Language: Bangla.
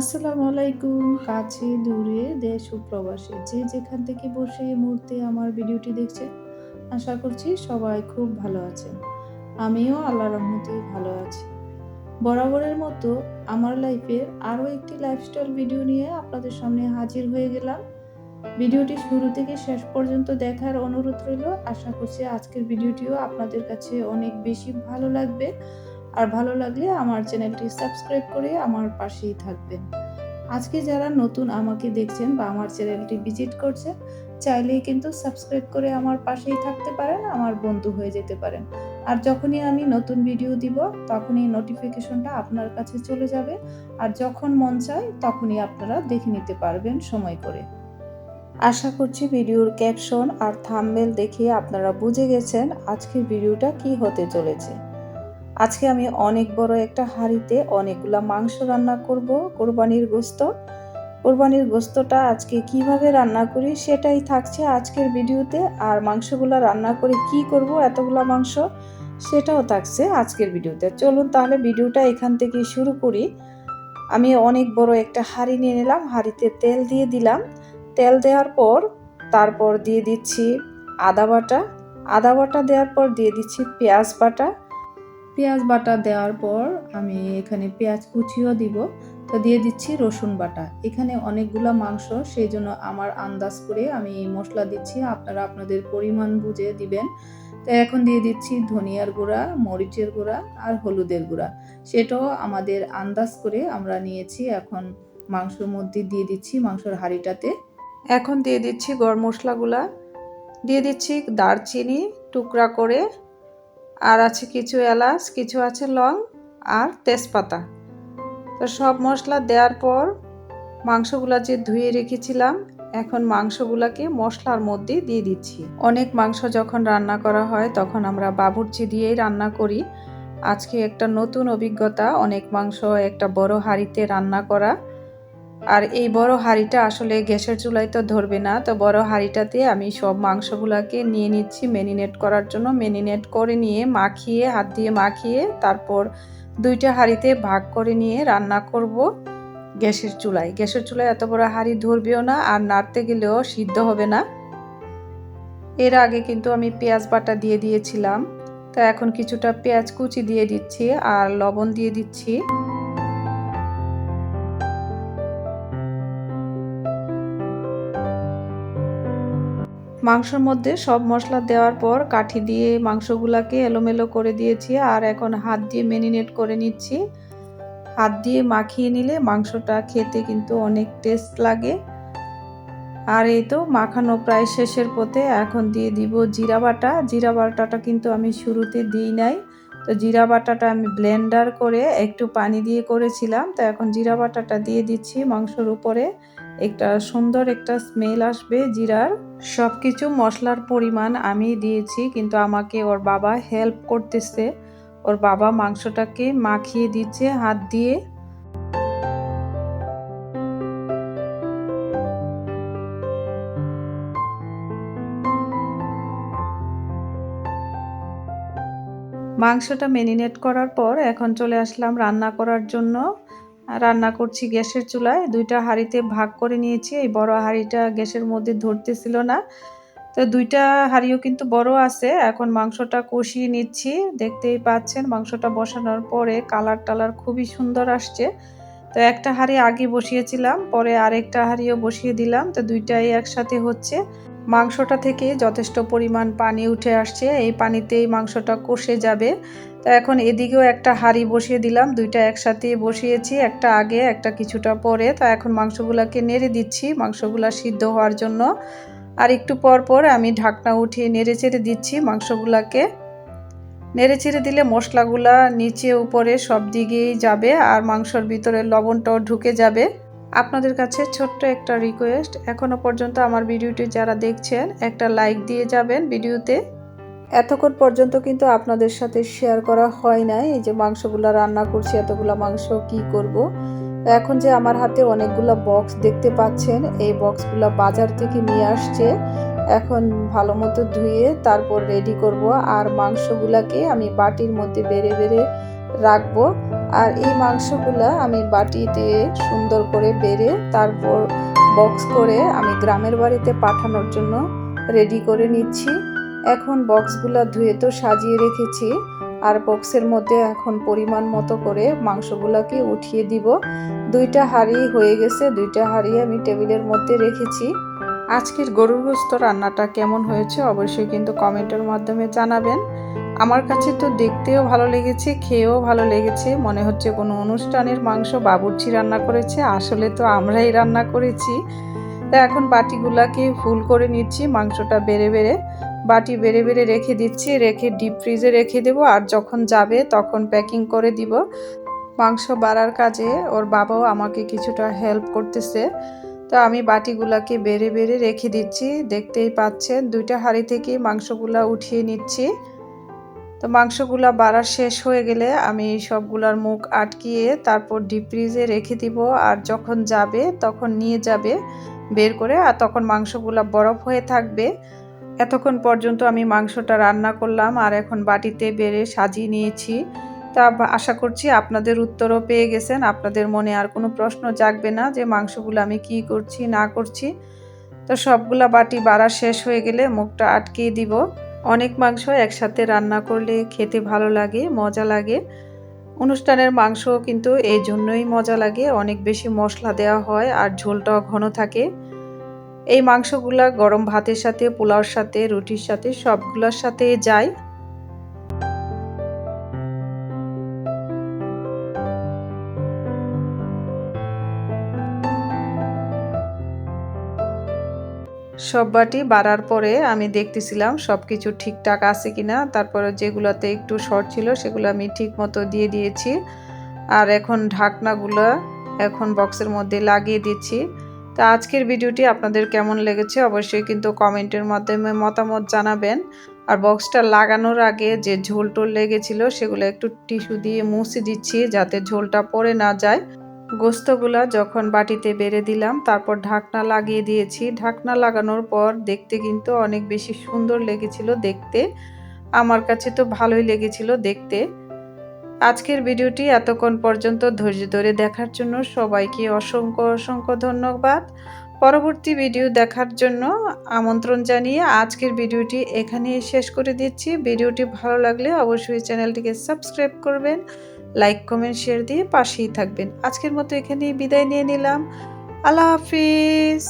আসসালামু আলাইকুম, কাছে, দূরে, দেশ ও প্রবাসে যে যেখান থেকে বসে এই মুহূর্তে আমার ভিডিওটি দেখছে আশা করছি সবাই খুব ভালো আছেন। আমিও আল্লাহ রহমতে ভালো আছি। বরাবরের মতো আমার লাইফের আরও একটি লাইফস্টাইল ভিডিও নিয়ে আপনাদের সামনে হাজির হয়ে গেলাম। ভিডিওটি শুরু থেকে শেষ পর্যন্ত দেখার অনুরোধ রইল। আশা করছি আজকের ভিডিওটিও আপনাদের কাছে অনেক বেশি ভালো লাগবে। আর ভালো লাগলে আমার চ্যানেলটি সাবস্ক্রাইব করে আমার পাশেই থাকবেন। আজকে যারা নতুন আমাকে দেখছেন বা আমার চ্যানেলটি ভিজিট করছেন, চাইলেই কিন্তু সাবস্ক্রাইব করে আমার পাশেই থাকতে পারেন, আমার বন্ধু হয়ে যেতে পারেন। আর যখনই আমি নতুন ভিডিও দিব, তখনই নোটিফিকেশনটা আপনার কাছে চলে যাবে। আর যখন মন চায়, তখনই আপনারা দেখে নিতে পারবেন সময় করে। আশা করছি ভিডিওর ক্যাপশন আর থাম্বনেল দেখে আপনারা বুঝে গেছেন আজকের ভিডিওটা কি হতে চলেছে। আজকে আমি অনেক বড় একটা হাঁড়িতে অনেকগুলা মাংস রান্না করব, কোরবানির গোস্ত। কোরবানির গোস্তটা আজকে কীভাবে রান্না করি সেটাই থাকছে আজকের ভিডিওতে। আর মাংসগুলো রান্না করে কি করব, এতগুলা মাংস, সেটাও থাকছে আজকের ভিডিওতে। চলুন তাহলে ভিডিওটা এখান থেকে শুরু করি। আমি অনেক বড় একটা হাঁড়ি নিয়ে নিলাম, হাঁড়িতে তেল দিয়ে দিলাম। তেল দেওয়ার পর তারপর দিয়ে দিচ্ছি আদা বাটা। আদা বাটা দেওয়ার পর দিয়ে দিচ্ছি পেঁয়াজ বাটা। পেঁয়াজ বাটা দেওয়ার পর আমি এখানে পেঁয়াজ কুচিও দিব। তো দিয়ে দিচ্ছি রসুন বাটা। এখানে অনেকগুলো মাংস, সেই জন্য আমার আন্দাজ করে আমি মশলা দিচ্ছি। আপনারা আপনাদের পরিমাণ বুঝে দিবেন। তো এখন দিয়ে দিচ্ছি ধনিয়ার গুঁড়া, মরিচের গুঁড়া আর হলুদের গুঁড়া। সেটাও আমাদের আন্দাজ করে আমরা নিয়েছি। এখন মাংসর মধ্যে দিয়ে দিচ্ছি মাংসর হাঁড়িটাতে। এখন দিয়ে দিচ্ছি গরম মশলাগুলা। দিয়ে দিচ্ছি দারচিনি টুকরা করে। আর আছে কিছু এলাচ, কিছু আছে লং আর তেজপাতা। তো সব মশলা দেওয়ার পর মাংসগুলা যে ধুয়ে রেখেছিলাম, এখন মাংসগুলাকে মশলার মধ্যে দিয়ে দিচ্ছি। অনেক মাংস যখন রান্না করা হয়, তখন আমরা বাবুর্চি দিয়েই রান্না করি। আজকে একটা নতুন অভিজ্ঞতা, অনেক মাংস একটা বড় হাঁড়িতে রান্না করা। আর এই বড় হাঁড়িটা আসলে গ্যাসের চুলায় তো ধরবে না। তো বড় হাঁড়িটাতে আমি সব মাংসগুলোকে নিয়ে নিচ্ছি মেরিনেট করার জন্য। মেরিনেট করে নিয়ে মাখিয়ে, হাত দিয়ে মাখিয়ে তারপর দুইটা হাঁড়িতে ভাগ করে নিয়ে রান্না করব গ্যাসের চুলায়। গ্যাসের চুলায় এত বড় হাঁড়ি ধরবেও না আর নাড়তে গেলেও সিদ্ধ হবে না। এর আগে কিন্তু আমি পেঁয়াজ বাটা দিয়ে দিয়েছিলাম। তো এখন কিছুটা পেঁয়াজ কুচি দিয়ে দিচ্ছি আর লবণ দিয়ে দিচ্ছি। মাংসর মধ্যে সব মশলা দেওয়ার পর কাঠি দিয়ে মাংসগুলাকে এলোমেলো করে দিয়েছি আর এখন হাত দিয়ে মেরিনেট করে নিচ্ছি। হাত দিয়ে মাখিয়ে নিলে মাংসটা খেতে কিন্তু অনেক টেস্ট লাগে। আর এই তো মাখানো প্রায় শেষের পথে এখন দিয়ে দিব জিরা বাটা। জিরা বাটাটা কিন্তু আমি শুরুতে দিই নাই। তো জিরা বাটাটা আমি ব্লেন্ডার করে একটু পানি দিয়ে করেছিলাম। তো এখন জিরা বাটাটা দিয়ে দিচ্ছি মাংসর উপরে। একটা সুন্দর একটা স্মেল আসবে জিরার। সব কিছু মশলার পরিমাণ আমি দিয়েছি, কিন্তু আমাকে ওর বাবা হেল্প করতেছে। ওর বাবা মাংসটাকে মাখিয়ে দিচ্ছে হাত দিয়ে। মাংসটা মেরিনেট করার পর এখন চলে আসলাম রান্না করার জন্য। রান্না করছি গ্যাসের চুলায়। দুইটা হাঁড়িতে ভাগ করে নিয়েছি। এই বড় হাঁড়িটা গ্যাসের মধ্যে ধরতেছিল না। তো দুইটা হাঁড়িও কিন্তু বড় আছে। এখন মাংসটা কষিয়ে নিচ্ছি। দেখতেই পাচ্ছেন মাংসটা বসানোর পরে কালার টালার খুবই সুন্দর আসছে। তো একটা হাঁড়ি আগে বসিয়েছিলাম, পরে আরেকটা হাঁড়িও বসিয়ে দিলাম। তো দুইটাই একসাথে হচ্ছে। মাংসটা থেকে যথেষ্ট পরিমাণ পানি উঠে আসছে। এই পানিতেই মাংসটা কষে যাবে। তো এখন এদিকেও একটা হাঁড়ি বসিয়ে দিলাম, দুইটা একসাথে বসিয়েছি, একটা আগে, একটা কিছুটা পরে। তা এখন মাংসগুলাকে নেড়ে দিচ্ছি, মাংসগুলা সিদ্ধ হওয়ার জন্য। আর একটু পর পর আমি ঢাকনা উঠিয়ে নেড়ে চেড়ে দিচ্ছি মাংসগুলাকে। নেড়ে চেড়ে দিলে মশলাগুলা নিচে, উপরে সব দিকেই যাবে আর মাংসর ভিতরে লবণটাও ঢুকে যাবে। আপনাদের কাছে ছোট্ট একটা রিকোয়েস্ট এখনও পর্যন্ত আমার ভিডিওটি যারা দেখছেন, একটা লাইক দিয়ে যাবেন ভিডিওতে। এতক্ষণ পর্যন্ত কিন্তু আপনাদের সাথে শেয়ার করা হয় নাই। এই যে মাংসগুলো রান্না করছি, এতগুলো মাংস কি করব। এখন যে আমার হাতে অনেকগুলো বক্স দেখতে পাচ্ছেন, এই বক্সগুলো বাজার থেকে নিয়ে আসছে। এখন ভালো মতো ধুয়ে তারপর রেডি করব আর মাংসগুলাকে আমি বাটির মধ্যে বেড়ে বেড়ে রাখব। আর এই মাংসগুলা আমি বাটিতে সুন্দর করে বেড়ে তারপর বক্স করে আমি গ্রামের বাড়িতে পাঠানোর জন্য রেডি করে নিচ্ছি। এখন বক্সগুলো ধুয়ে তো সাজিয়ে রেখেছি, আর বক্সের মধ্যে এখন পরিমাণ মতো করে মাংসগুলোকে উঠিয়ে দিব। দুইটা হাঁড়ি হয়ে গেছে, দুইটা হাঁড়ি আমি টেবিলের মধ্যে রেখেছি। আজকের গরুর গোস্ত রান্নাটা কেমন হয়েছে অবশ্যই কিন্তু কমেন্টের মাধ্যমে জানাবেন। আমার কাছে তো দেখতেও ভালো লেগেছে, খেয়েও ভালো লেগেছে, মনে হচ্ছে কোনো অনুষ্ঠানের মাংস বাবুর্চি রান্না করেছে, আসলে তো আমরাই রান্না করেছি। তা এখন বাটিগুলাকে ফুল করে নিচ্ছি, মাংসটা বেড়ে বেড়ে। বাটি বেড়ে বেড়ে রেখে দিচ্ছি, রেখে ডিপ ফ্রিজে রেখে দেবো আর যখন যাবে তখন প্যাকিং করে দিব। মাংস বাড়ার কাজে ওর বাবাও আমাকে কিছুটা হেল্প করতেছে। তো আমি বাটিগুলাকে বেড়ে বেড়ে রেখে দিচ্ছি, দেখতেই পাচ্ছেন দুইটা হাঁড়ি থেকে মাংসগুলা উঠিয়ে নিচ্ছি। তো মাংসগুলা বাড়া শেষ হয়ে গেলে আমি সবগুলার মুখ আটকিয়ে তারপর ডিপ ফ্রিজে রেখে দিব আর যখন যাবে তখন নিয়ে যাবে বের করে আর তখন মাংসগুলা বরফ হয়ে থাকবে। এতক্ষণ পর্যন্ত আমি মাংসটা রান্না করলাম আর এখন বাটিতে বেড়ে সাজিয়ে নিয়েছি। তা আশা করছি আপনাদের উত্তরও পেয়ে গেছেন। আপনাদের মনে আর কোনো প্রশ্ন জাগবে না যে মাংসগুলো আমি কি করছি, না করছি। তো সবগুলা বাটি বাড়া শেষ হয়ে গেলে মুখটা আটকিয়ে দিব। অনেক মাংস একসাথে রান্না করলে খেতে ভালো লাগে, মজা লাগে। অনুষ্ঠানের মাংস কিন্তু এই জন্যই মজা লাগে। অনেক বেশি মশলা দেওয়া হয় আর ঝোলটাও ঘন থাকে। এই মাংসগুলা গরম ভাতের সাথে, পোলাওর সাথে, রুটির সাথে, সবগুলোর সাথে যায়। সব বাটি বাড়ার পরে আমি দেখতেছিলাম সব কিছু ঠিকঠাক আছে কিনা। তারপরে যেগুলোতে একটু শর্ট ছিল সেগুলো আমি ঠিক মতো দিয়ে দিয়েছি। আর এখন ঢাকনাগুলো এখন বক্সের মধ্যে লাগিয়ে দিচ্ছি। তো আজকের ভিডিওটি আপনাদের কেমন লেগেছে অবশ্যই কিন্তু কমেন্টের মাধ্যমে মতামত জানাবেন। আর বক্সটা লাগানোর আগে যে ঝোল টোল লেগেছিল সেগুলো একটু টিস্যু দিয়ে মুছে দিচ্ছি যাতে ঝোলটা পড়ে না যায়। গোস্তগুলা যখন বাটিতে বেড়ে দিলাম, তারপর ঢাকনা লাগিয়ে দিয়েছি। ঢাকনা লাগানোর পর দেখতে কিন্তু অনেক বেশি সুন্দর লেগেছিল দেখতে। আমার কাছে তো ভালোই লেগেছিল দেখতে। আজকের ভিডিওটি এতক্ষণ পর্যন্ত ধৈর্য ধরে দেখার জন্য সবাইকে অসংখ্য অসংখ্য ধন্যবাদ। পরবর্তী ভিডিও দেখার জন্য আমন্ত্রণ জানিয়ে আজকের ভিডিওটি এখানেই শেষ করে দিচ্ছি। ভিডিওটি ভালো লাগলে অবশ্যই চ্যানেলটিকে সাবস্ক্রাইব করবেন, লাইক, কমেন্ট, শেয়ার দিয়ে পাশেই থাকবেন। আজকের মতো এখানেই বিদায় নিয়ে নিলাম। আল্লাহ হাফিজ।